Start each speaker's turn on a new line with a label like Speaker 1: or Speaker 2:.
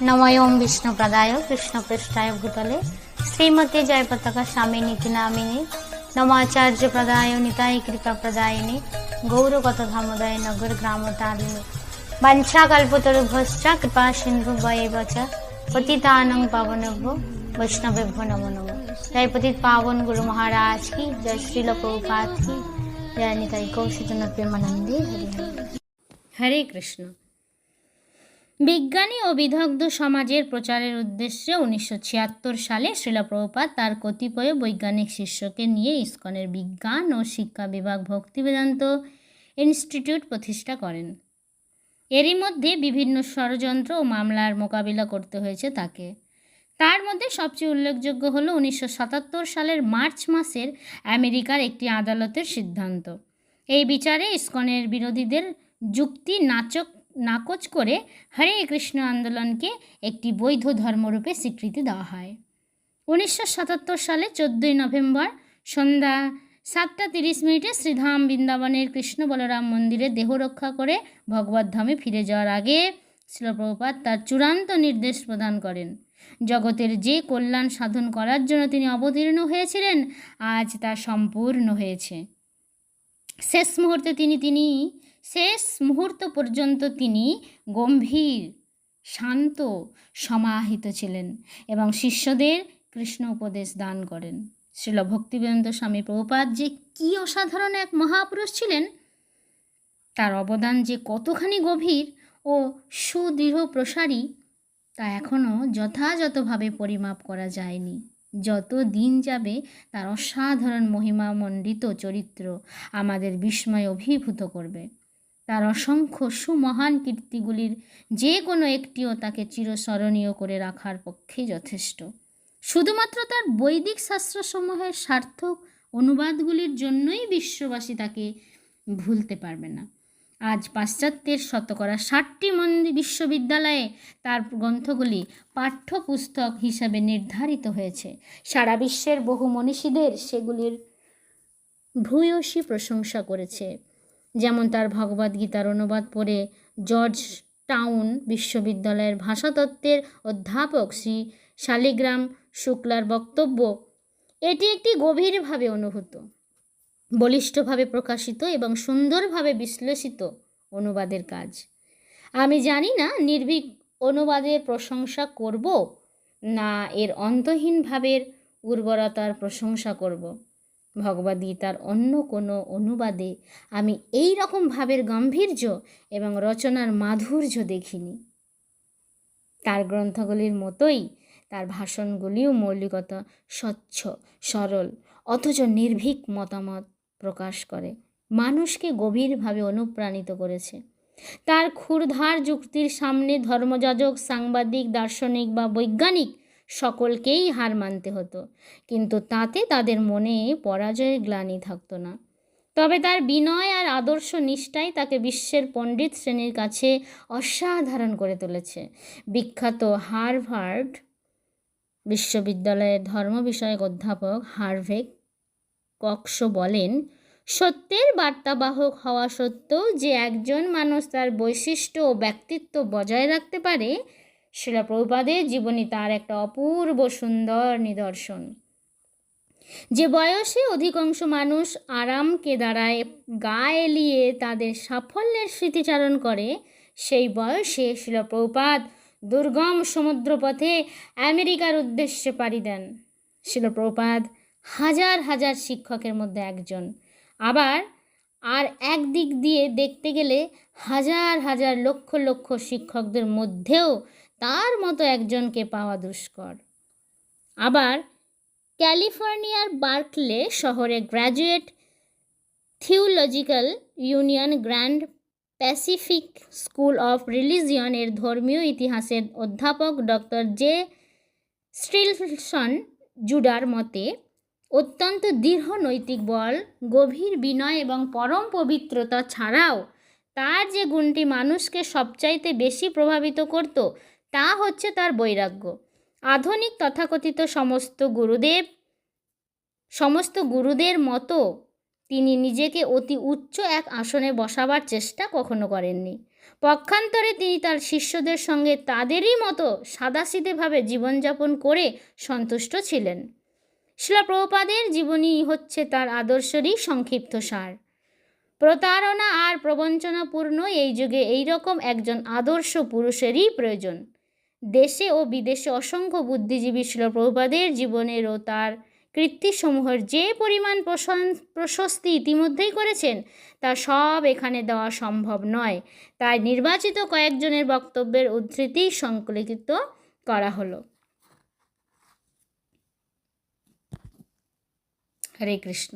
Speaker 1: নময়ম বিষ্ণুপ্রদায় কৃষ্ণপৃষ্ঠায় ভূতলে শ্রীমতী জয় পতাকা স্বামী নীতি নামিনী নমাচার্য প্রদায় নিতাই কৃপা প্রদায়িনী গৌরগত ধামোদয় নগর গ্রাম তারিণী বাঞ্ছা কল্পতরুভশ্চ কৃপা সিন্ধু বয়েব চ পতিতানং পাবনভ্য বৈষ্ণবেভ্য নমো নমো জয় পতিত পাবন গুরু মহারাজ কি জয় শ্রীল প্রভুপাত কি জয় নিতাই কৌশিতন প্রেমানন্দে হরে কৃষ্ণ বিজ্ঞানী ও বিদগ্ধ সমাজের প্রচারের উদ্দেশ্যে উনিশশো ছিয়াত্তর সালে শিলা প্রভুপাত তার কতিপয় বৈজ্ঞানিক শিষ্যকে নিয়ে ইস্কনের বিজ্ঞান ও শিক্ষা বিভাগ ভক্তিবেদান্ত ইনস্টিটিউট প্রতিষ্ঠা করেন। এরই মধ্যে বিভিন্ন ষড়যন্ত্র ও মামলার মোকাবিলা করতে হয়েছে তাকে। তার মধ্যে সবচেয়ে উল্লেখযোগ্য হলো উনিশশো সাতাত্তর সালের মার্চ মাসের আমেরিকার একটি আদালতের সিদ্ধান্ত। এই বিচারে ইস্কনের বিরোধীদের যুক্তি নাচক নাকচ করে হরে কৃষ্ণ আন্দোলনকে একটি বৈধ ধর্মরূপে স্বীকৃতি দেওয়া হয়। উনিশশো সাতাত্তর সালে চোদ্দোই নভেম্বর সন্ধ্যা সাতটা তিরিশ মিনিটে শ্রীধাম বৃন্দাবনের কৃষ্ণ বলরাম মন্দিরে দেহ রক্ষা করে ভগবত ধামে ফিরে যাওয়ার আগে শিলপ্রভুপাত তার চূড়ান্ত নির্দেশ প্রদান করেন। জগতের যে কল্যাণ সাধন করার জন্য তিনি অবতীর্ণ হয়েছিলেন, আজ তা সম্পূর্ণ হয়েছে। শেষ মুহূর্তে তিনি তিনি, শেষ মুহূর্ত পর্যন্ত তিনি গম্ভীর, শান্ত, সমাহিত ছিলেন এবং শিষ্যদের কৃষ্ণ উপদেশ দান করেন। শ্রীল ভক্তিবেদান্ত স্বামী প্রভুপাদ যে কী অসাধারণ এক মহাপুরুষ ছিলেন, তার অবদান যে কতখানি গভীর ও সুদৃঢ় প্রসারী, তা এখনও যথাযথভাবে পরিমাপ করা যায়নি। যত দিন যাবে তার অসাধারণ মহিমামণ্ডিত চরিত্র আমাদের বিস্ময় অভিভূত করবে। তার অসংখ্য সুমহান কীর্তিগুলির যে কোনো একটিও তাকে চিরস্মরণীয় করে রাখার পক্ষে যথেষ্ট। শুধুমাত্র তার বৈদিক শাস্ত্রসমূহের সার্থক অনুবাদগুলির জন্যই বিশ্ববাসী তাকে ভুলতে পারবে না। আজ পাশ্চাত্যের শতকরা ষাটটি মন্দির বিশ্ববিদ্যালয়ে তার গ্রন্থগুলি পাঠ্যপুস্তক হিসাবে নির্ধারিত হয়েছে। সারা বিশ্বের বহু মনীষীদের সেগুলির ভূয়সী প্রশংসা করেছে। যেমন তার ভগবদ্গীতার অনুবাদ পড়ে জর্জ টাউন বিশ্ববিদ্যালয়ের ভাষাতত্ত্বের অধ্যাপক শ্রী শালিগ্রাম শুক্লার বক্তব্য, এটি একটি গভীরভাবে অনুভূত। বলিষ্ঠভাবে প্রকাশিত এবং সুন্দরভাবে বিশ্লেষিত অনুবাদের কাজ। আমি জানি না নির্ভীক অনুবাদের প্রশংসা করব না এর অন্তহীন ভাবের উর্বরতার প্রশংসা করব। ভগবদ্গীতার অন্য কোনো অনুবাদে আমি এই রকম ভাবের গাম্ভীর্য এবং রচনার মাধুর্য দেখিনি। তার গ্রন্থগুলির মতোই তার ভাষণগুলিও মৌলিকতা স্বচ্ছ, সরল, অথচ নির্ভীক মতামত। প্রকাশ করে। মানুষকে গভীরভাবে অনুপ্রাণিত করেছে। তার ক্ষুরধার যুক্তির সামনে ধর্মযাজক, সাংবাদিক, দার্শনিক বা বৈজ্ঞানিক সকলকেই হার মানতে হতো। কিন্তু তাতে তাদের মনে পরাজয়ের গ্লানি থাকতো না। তবে তার বিনয় আর আদর্শ নিষ্ঠাই তাকে বিশ্বের পণ্ডিত শ্রেণির কাছে অসাধারণ করে তুলেছে। বিখ্যাত হার্ভার্ড বিশ্ববিদ্যালয়ের ধর্ম বিষয়ক অধ্যাপক হার্ভেক কক্স বলেন, সত্যের বার্তাবাহক হওয়া সত্ত্বেও যে একজন মানুষ তার বৈশিষ্ট্য ও ব্যক্তিত্ব বজায় রাখতে পারে শিলা প্রভুপাদের জীবনী তার একটা অপূর্ব সুন্দর নিদর্শন। যে বয়সে অধিকাংশ মানুষ আরামকে দাঁড়ায় গা এলিয়ে তাদের সাফল্যের স্মৃতিচারণ করে, সেই বয়সে শিলপ্রপাত দুর্গম সমুদ্রপথে আমেরিকার উদ্দেশ্যে পাড়ি দেন। শিলপ্রপাত হাজার হাজার শিক্ষকের মধ্যে একজন। আবার, আর এক দিক দিয়ে দেখতে গেলে হাজার হাজার লক্ষ লক্ষ শিক্ষকদের মধ্যেও তার মতো একজনকে পাওয়া দুষ্কর। আবার, ক্যালিফোর্নিয়ার বার্কলে শহরে Graduate Theological Union Grand Pacific School of Religion এর ধর্মীয় ইতিহাসের অধ্যাপক ডক্টর জে স্টিলসন জুডার মতে অত্যন্ত দৃঢ় নৈতিক বল, গভীর বিনয় এবং পরম পবিত্রতা ছাড়াও তার যে গুণটি মানুষকে সবচাইতে বেশি প্রভাবিত করত, তা হচ্ছে তার বৈরাগ্য। আধুনিক তথাকথিত সমস্ত গুরুদেব, সমস্ত গুরুদের মতো তিনি নিজেকে অতি উচ্চ এক আসনে বসাবার চেষ্টা কখনো করেননি। পক্ষান্তরে তিনি তার শিষ্যদের সঙ্গে তাদেরই মতো সাদাসিধেভাবে জীবনযাপন করে সন্তুষ্ট ছিলেন। শিলা প্রভুপাদের জীবনী হচ্ছে তার আদর্শেরই সংক্ষিপ্ত সার। প্রতারণা আর প্রবঞ্চনাপূর্ণ এই যুগে এইরকম একজন আদর্শ পুরুষেরই প্রয়োজন। দেশে ও বিদেশে অসংখ্য বুদ্ধিজীবী ছিল প্রভুপাদের জীবনের ও তার কৃত্তিসমূহের যে পরিমাণ প্রশস্তি ইতিমধ্যেই করেছেন, তা সব এখানে দেওয়া সম্ভব নয়। তাই নির্বাচিত কয়েকজনের বক্তব্যের উদ্ধৃতি সংকলিত করা হলো। হরে কৃষ্ণ।